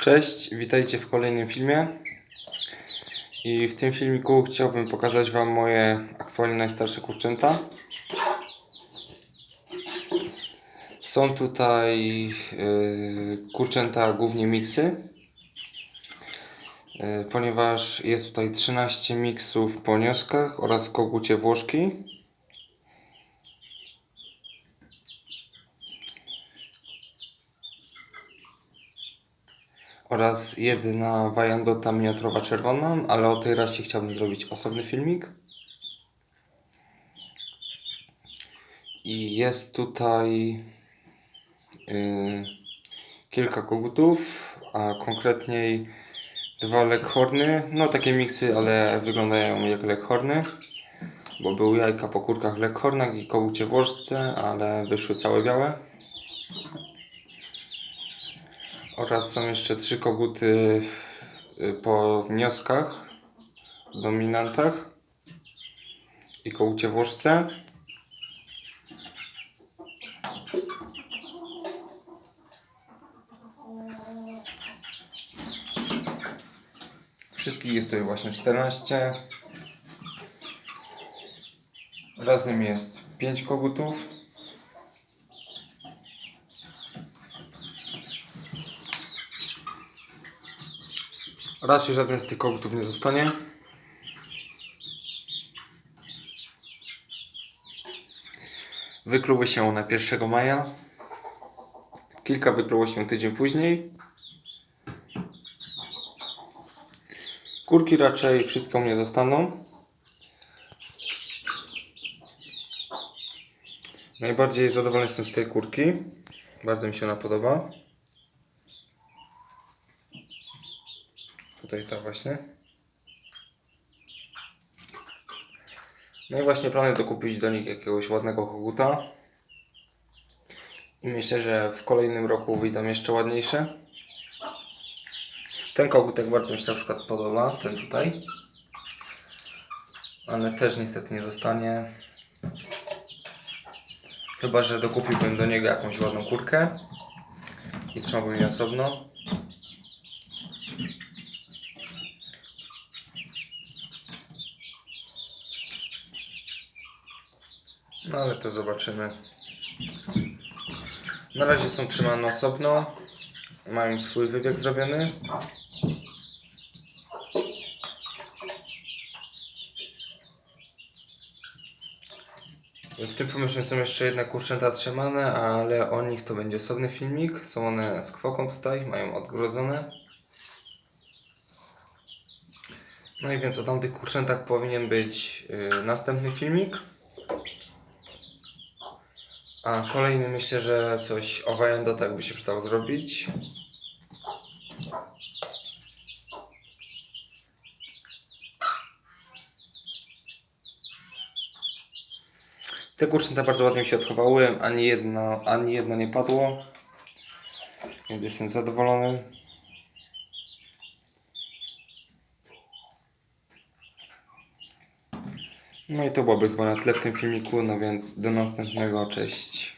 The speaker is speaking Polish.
Cześć, witajcie w kolejnym filmie. I w tym filmiku chciałbym pokazać Wam moje aktualnie najstarsze kurczęta. Są tutaj yy, kurczęta głównie miksy, yy, ponieważ jest tutaj 13 miksów po wnioskach oraz kogucie włoszki. Oraz jedna Wyandotta miniaturowa czerwona, ale o tej rasie chciałbym zrobić osobny filmik. I jest tutaj yy, kilka kogutów, a konkretniej dwa leghorny. No takie miksy, ale wyglądają jak leghorny, bo były jajka po kurkach leghornach i kogucie włożce, ale wyszły całe białe. Oraz są jeszcze trzy koguty y, po wnioskach, dominantach i kogucie włożce. Wszystkich jest tutaj właśnie 14. Razem jest 5 kogutów. Raczej żaden z tych kogutów nie zostanie. Wykluły się one 1 maja. Kilka wykluło się tydzień później. Kurki raczej wszystko mnie zostaną. Najbardziej zadowolony jestem z tej kurki. Bardzo mi się ona podoba. Tutaj ta właśnie. No i właśnie planuję dokupić do nich jakiegoś ładnego koguta. I myślę, że w kolejnym roku wyjdą jeszcze ładniejsze. Ten kogutek bardzo mi się na przykład podoba, ten tutaj. Ale też niestety nie zostanie. Chyba, że dokupiłbym do niego jakąś ładną kurkę. I trzymałbym je osobno. No ale to zobaczymy. Na razie są trzymane osobno. Mają swój wybieg zrobiony. W tym pomieszczeniu są jeszcze jedne kurczęta trzymane, ale o nich to będzie osobny filmik. Są one z kwoką tutaj, mają odgrodzone. No i więc o tamtych kurczętach powinien być yy, następny filmik. A kolejny myślę, że coś o Wyandottach by się przydało zrobić. Te kurczęta bardzo ładnie się odchowały, ani jedno, ani jedno nie padło. Więc jestem zadowolony. No i to byłoby chyba na tle w tym filmiku, no więc do następnego, cześć.